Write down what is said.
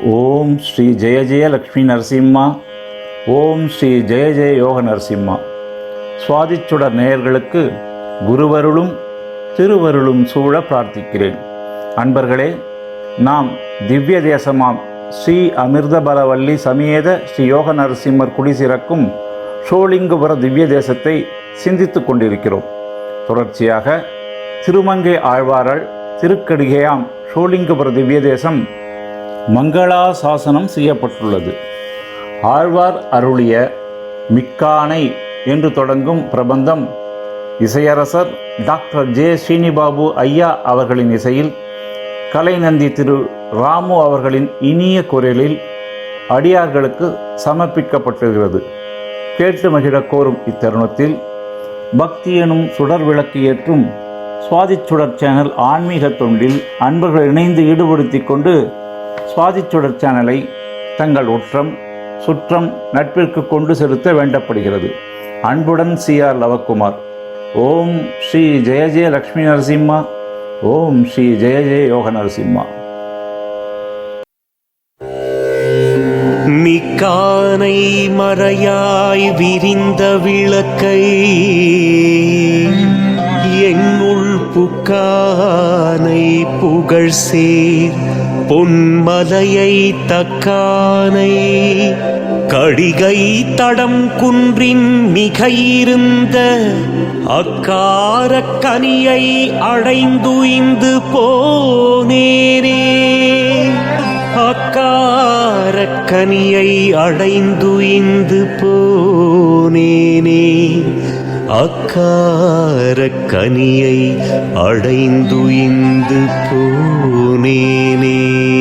ஓம் ஸ்ரீ ஜெய ஜெய லக்ஷ்மி நரசிம்மா. ஓம் ஸ்ரீ ஜெய ஜெய யோக நரசிம்மா. சுவாதிச்சுடர் நேயர்களுக்கு குருவருளும் திருவருளும் சூழ பிரார்த்திக்கிறேன். அன்பர்களே நாம் திவ்ய தேசமாம் ஸ்ரீ அமிர்தபலவல்லி சமேத ஸ்ரீ யோக நரசிம்மர் குடிசிறக்கும் ஷோலிங்கபுர திவ்ய தேசத்தை சிந்தித்துக் கொண்டிருக்கிறோம். தொடர்ச்சியாக திருமங்கை ஆழ்வாரல் திருக்கடிகையாம் ஷோலிங்கபுர திவ்ய தேசம் மங்களாசாசனம் செய்யப்பட்டுள்ளது. ஆழ்வார் அருளிய மிக்கானை என்று தொடங்கும் பிரபந்தம் இசையரசர் டாக்டர் ஜே ஸ்ரீனிபாபு ஐயா அவர்களின் இசையில் கலைநந்தி திரு ராமு அவர்களின் இனிய குரலில் அடியார்களுக்கு சமர்ப்பிக்கப்பட்டிருக்கிறது. கேட்டு மகிழக் கோரும் இத்தருணத்தில் பக்தி எனும் சுடர் விளக்கு ஏற்றும் சுவாதி சுடர் சேனல் ஆன்மீக தொண்டில் அன்பர்கள் இணைந்து ஈடுபடுத்தி கொண்டு சுவாதிச்சுடர் சேனலை தங்கள் உற்றம் சுற்றம் நட்பிற்கு கொண்டு செலுத்த வேண்டப்படுகிறது. அன்புடன் சி ஆர் லவக்குமார். ஓம் ஸ்ரீ ஜெய ஜெய லக்ஷ்மி நரசிம்மா. ஓம் ஸ்ரீ ஜெய ஜெய யோக நரசிம்மா. மிக்கானை மறையாய் விரிந்த விளக்கை என்னுள் புக்கானை புகழ் சேர் பொன்மலையை தக்கானை கடிகை தடம் குன்றின் மிகையிருந்த இருந்த கனியை அடைந்துய்ந்து போனேனே. அக்காரக்கனியை அடைந்துய்ந்து போனேனே. அக்கார அக்காரக்கனியை அடைந்துயிந்து போனேனே.